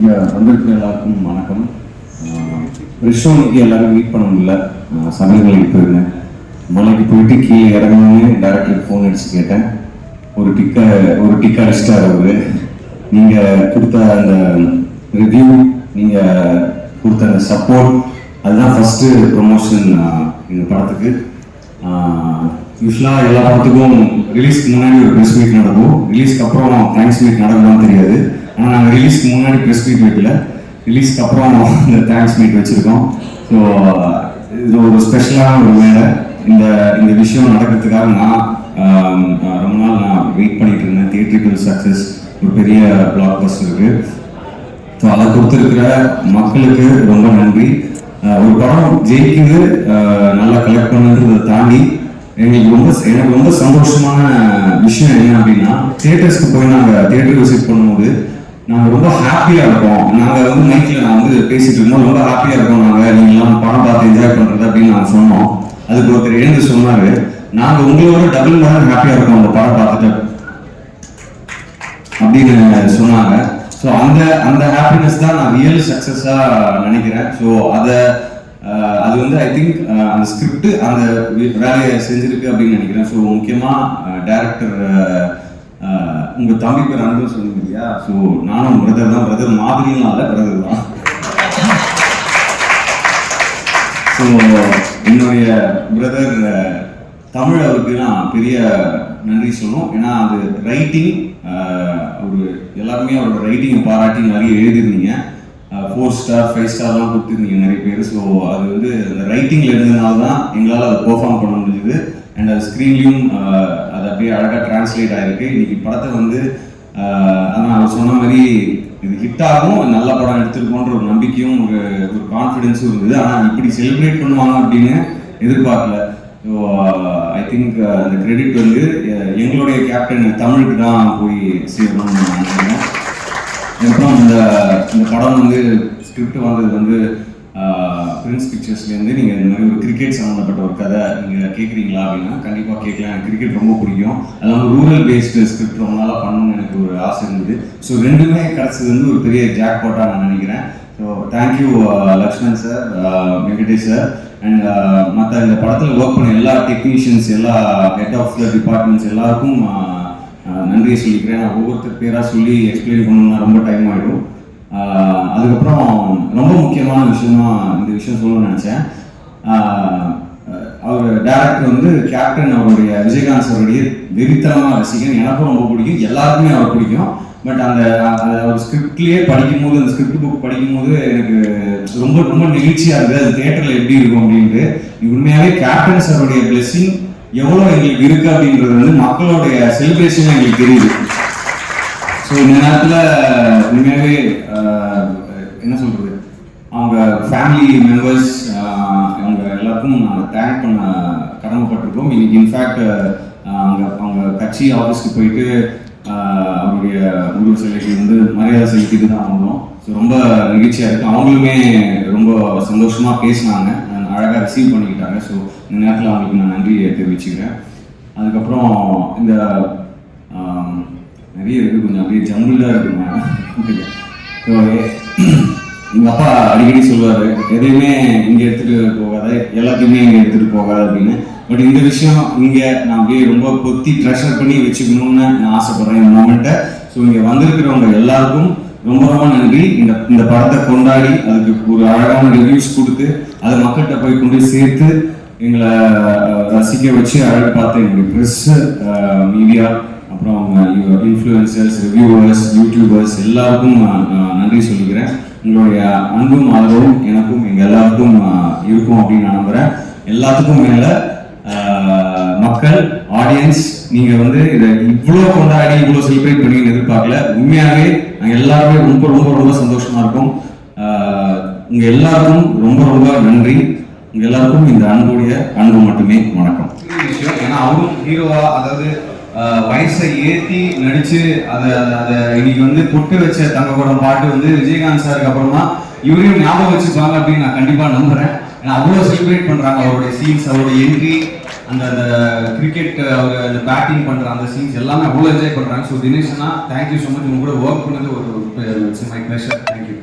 இங்கே வந்திருக்கிற எல்லாருக்கும் வணக்கம். ரிஷோனுக்கு எல்லாரும் மீட் பண்ண முடியல. ஆஹ் போயிருந்தேன். மலைக்கு போயிட்டு கீழே இறங்கணும்னு டேரக்டருக்கு ஃபோன் அடிச்சு கேட்டேன். ஒரு டிக்க ஒரு டிக் அடிச்சிட்டார் அவரு. நீங்கள் கொடுத்த அந்த ரிவ்யூ நீங்கள் கொடுத்த அந்த சப்போர்ட் அதுதான் ஃபஸ்ட்டு ப்ரொமோஷன் இந்த படத்துக்கு. யூஸ்வலாக எல்லா படத்துக்கும் ரிலீஸ்க்கு முன்னாடி ஒரு ப்ரெஸ் மீட் நடக்கும். ரிலீஸ்க்கு அப்புறம் தேங்க்ஸ் மீட் நடக்குமான்னு தெரியாது. ரிலீஸ்க்கு முன்னாடி ப்ரெஸ் மீட் வைக்கல ரிலீஸ்க்கு அப்புறம் இந்த தேங்க்ஸ் மீட் வச்சுருக்கோம். ஸோ இது ஒரு ஸ்பெஷலான ஒரு வேலை இந்த இந்த விஷயம் நடக்கிறதுக்காக நான் ரொம்ப நாள் நான் வெயிட் பண்ணிட்டு இருந்தேன். தியேட்ரிக்கல் சக்ஸஸ் ஒரு பெரிய பிளாக் பஸ் இருக்கு ஸோ அதை கொடுத்துருக்கிற மக்களுக்கு ரொம்ப நன்றி. ஒரு படம் ஜெயிக்குது. நல்லா கலெக்ட் பண்ணுன்றதை தாண்டி எங்களுக்கு ரொம்ப எனக்கு ரொம்ப சந்தோஷமான விஷயம் என்ன அப்படின்னா தியேட்டர்ஸ்க்கு போய் நாங்கள் தியேட்டர் விசிட் பண்ணும்போது நாங்கள் ரொம்ப ஹாப்பியாக இருக்கோம். நாங்கள் வந்து மைக்கில் நான் வந்து பேசிட்டு இருந்தோம் ரொம்ப ஹாப்பியாக இருக்கோம். நாங்கள் நீங்களாம் படம் பார்த்து என்ஜாய் பண்ணுறது அப்படின்னு நாங்கள் சொன்னோம். அதுக்கு ஒருத்தர் எழுந்து சொன்னார். நாங்கள் உங்களோட டபுள் மடங்கு ஹாப்பியாக இருக்கோம் அந்த படம் பார்த்துட்டு. அப்படின்னு சொன்னாங்க. ஸோ அந்த அந்த ஹாப்பினஸ் தான் நான் ரியல் சக்ஸஸாக நினைக்கிறேன். ஸோ அதை அது வந்து ஐ திங்க் அந்த ஸ்கிரிப்ட் அந்த வேலையை செஞ்சிருக்கு அப்படின்னு நினைக்கிறேன். ஸோ முக்கியமாக டேரக்டர் உங்கள் தம்பி பேர் அன்பு சொன்னீங்க இல்லையா? ஸோ நானும் பிரதர் தான். பிரதர் மாதிரிலாம் இல்லை பிரதர் தான். ஸோ என்னுடைய பிரதர் தமிழ் அவருக்கு நான் பெரிய நன்றி சொல்லணும். ஏன்னா அது ரைட்டிங் ஒரு எல்லாருமே அவரோட ரைட்டிங்கை பாராட்டி நிறைய எழுதிருந்தீங்க ஃபோர் ஸ்டார் ஃபைவ் ஸ்டார்லாம் கொடுத்துருந்தீங்க நிறைய பேர். ஸோ அது வந்து அந்த ரைட்டிங்கில் இருந்ததுனால தான் எங்களால் அதை பெர்ஃபார்ம் பண்ண முடிஞ்சுது. அண்ட் அது ஸ்க்ரீன்லேயும் அது அப்படியே அழகாக டிரான்ஸ்லேட் ஆகிருக்கு இன்னைக்கு படத்தை வந்து uh, ஆனால் அவர் சொன்ன மாதிரி இது ஹிட் ஆகும் நல்ல படம் எடுத்திருக்கோன்ற ஒரு நம்பிக்கையும் ஒரு ஒரு கான்ஃபிடென்ஸும் இருந்தது. ஆனால் இப்படி செலிப்ரேட் பண்ணுவாங்க அப்படின்னு எதிர்பார்க்கல. ஸோ ஐ திங்க் அந்த கிரெடிட் வந்து uh, எங்களுடைய கேப்டன் தமிழுக்கு தான் போய் சேரணும்னு நினைக்கிறேன். அப்புறம் இந்த இந்த படம் வந்து ஸ்கிரிப்ட் வந்தது வந்து பிரின்ஸ் பிக்சர்ஸ்லேருந்து நீங்கள் இந்த மாதிரி ஒரு கிரிக்கெட் சம்மந்தப்பட்ட ஒரு கதை நீங்கள் கேட்குறீங்களா அப்படின்னா கண்டிப்பாக கேட்கலாம். எனக்கு கிரிக்கெட் ரொம்ப பிடிக்கும். அது வந்து ரூரல் பேஸ்டு ஸ்கிரிப்ட் ரொம்ப நாளாக பண்ணணும்னு எனக்கு ஒரு ஆசை இருந்தது. ஸோ ரெண்டுமே கிடச்சது வந்து ஒரு பெரிய ஜாக் போட்டாக நான் நினைக்கிறேன். So thank you Lakshman sir Venkatesh sir and மற்ற இந்த படத்தில் ஒர்க் பண்ண எல்லா டெக்னீஷியன்ஸ் எல்லா ஹெட் ஆஃப் த டிபார்ட்மெண்ட்ஸ் எல்லாருக்கும் நன்றியை சொல்லிக்கிறேன். நான் ஒவ்வொருத்தர் பேராக சொல்லி எக்ஸ்பிளைன் பண்ணணும்னா ரொம்ப டைம் ஆகிடும் அதுக்கப்புறம் ரொம்ப முக்கியமான விஷயமா இந்த விஷயம் சொல்லணும்னு நினச்சேன். அவர் டேரக்டர் வந்து கேப்டன் அவருடைய விஜயகாந்த் சாருடைய வெறித்தனமாக ரசிகன் எனக்கும் ரொம்ப பிடிக்கும். எல்லாருக்குமே அவர் பிடிக்கும். பட் அந்த அவர் ஸ்கிரிப்ட்லேயே படிக்கும்போது அந்த ஸ்கிரிப்ட் புக் படிக்கும்போது எனக்கு ரொம்ப ரொம்ப நெகிழ்ச்சியாக இருக்குது அது தேட்டரில் எப்படி இருக்கும் அப்படின்ட்டு. உண்மையாகவே கேப்டன் சாருடைய பிளெஸிங் எவ்வளோ எங்களுக்கு இருக்குது அப்படின்றது வந்து மக்களுடைய செலிப்ரேஷன் எங்களுக்கு தெரியுது. ஸோ இந்த நேரத்தில் உண்மையாகவே என்ன சொல்றது? அவங்க ஃபேமிலி மெம்பர்ஸ் அவங்க எல்லாருக்கும் நாங்கள் தேங்க் பண்ண கடமைப்பட்டிருக்கோம் இன்னைக்கு இன்ஃபேக்ட் அவங்க அவங்க கட்சி ஆஃபீஸ்க்கு போயிட்டு அவருடைய உருவ சிலைக்கு வந்து மரியாதை செலுத்திட்டு தான் வந்தோம். ஸோ ரொம்ப நிகழ்ச்சியாக இருக்குது அவங்களுமே ரொம்ப சந்தோஷமாக பேசினாங்க. அழகாக ரிசீவ் பண்ணிக்கிட்டாங்க. ஸோ இந்த நேரத்தில் அவங்களுக்கு நான் நன்றியை தெரிவிச்சுக்கிறேன். அதுக்கப்புறம் இந்த நிறைய இருக்குது கொஞ்சம் அப்படியே ஜம்பிளாக இருக்குமா ஸோ எங்கள் அப்பா அடிக்கடி சொல்லுவார் எதையுமே இங்கே எடுத்துகிட்டு போகாத எல்லாத்தையுமே இங்கே எடுத்துகிட்டு போகாது அப்படின்னு. பட் இந்த விஷயம் இங்கே நான் அப்படியே ரொம்ப கொத்தி ட்ரெஷர் பண்ணி வச்சுக்கணும்னு நான் ஆசைப்பட்றேன் இந்த மொமெண்ட்டை ஸோ இங்கே வந்திருக்கிறவங்க எல்லாருக்கும் ரொம்ப ரொம்ப நன்றி. இந்த இந்த படத்தை கொண்டாடி அதுக்கு ஒரு அழகான ரிவ்யூஸ் கொடுத்து அதை மக்கள்கிட்ட போய் கொண்டு சேர்த்து எங்களை ரசிக்க வச்சு அழகு பார்த்து எங்களுடைய ப்ரெஸ்ஸு மீடியா அப்புறம் இன்ஃப்ளூயன்சர்ஸ் ரிவ்யூவர்ஸ் யூடியூபர்ஸ் எல்லாருக்கும் நான் நன்றி சொல்லிக்கிறேன். உங்களுடைய அன்பும் ஆதரவும் எனக்கும் எங்கள் எல்லாருக்கும் இருக்கும் அப்படின்னு நான் நம்புகிறேன் எல்லாத்துக்கும் மேலே மக்கள் ஆடியன்ஸ் நீங்க வந்து இதை இவ்வளோ கொண்டாடி இவ்வளோ செலிப்ரேட் பண்ணி எதிர்பார்க்கல. உண்மையாகவே நாங்கள் எல்லாருமே ரொம்ப ரொம்ப ரொம்ப சந்தோஷமா இருக்கும். ஆஹ் உங்க எல்லாருக்கும் ரொம்ப ரொம்ப நன்றி. உங்க எல்லாருக்கும் இந்த அன்புடைய அன்பு மட்டுமே வணக்கம். விஷயம் ஏன்னா அவரும் ஹீரோவா அதாவது வயசை ஏற்றி நடித்து அதை அதை- அதை இன்னைக்கு வந்து கொட்டு வச்ச தங்கக்கூடம் பாட்டு வந்து விஜயகாந்த் சாருக்கு அப்புறமா இவரையும் ஞாபகம் வச்சுப்பாங்க அப்படின்னு நான் கண்டிப்பாக நம்புகிறேன் ஏன்னா அவ்வளோ செலிப்ரேட் பண்ணுறாங்க அவருடைய சீன்ஸ் அவருடைய என்ட்ரி அந்த அந்த கிரிக்கெட் அவர் அந்த பேட்டிங் பண்ணுற அந்த சீன்ஸ் எல்லாமே அவ்வளோ என்ஜாய் பண்ணுறாங்க ஸோ தினேஷ்னா தேங்க்யூ ஸோ மச் உங்க கூட ஒர்க் பண்ணது ஒரு இட்ஸ் மை ப்ளஷர் தேங்க்யூ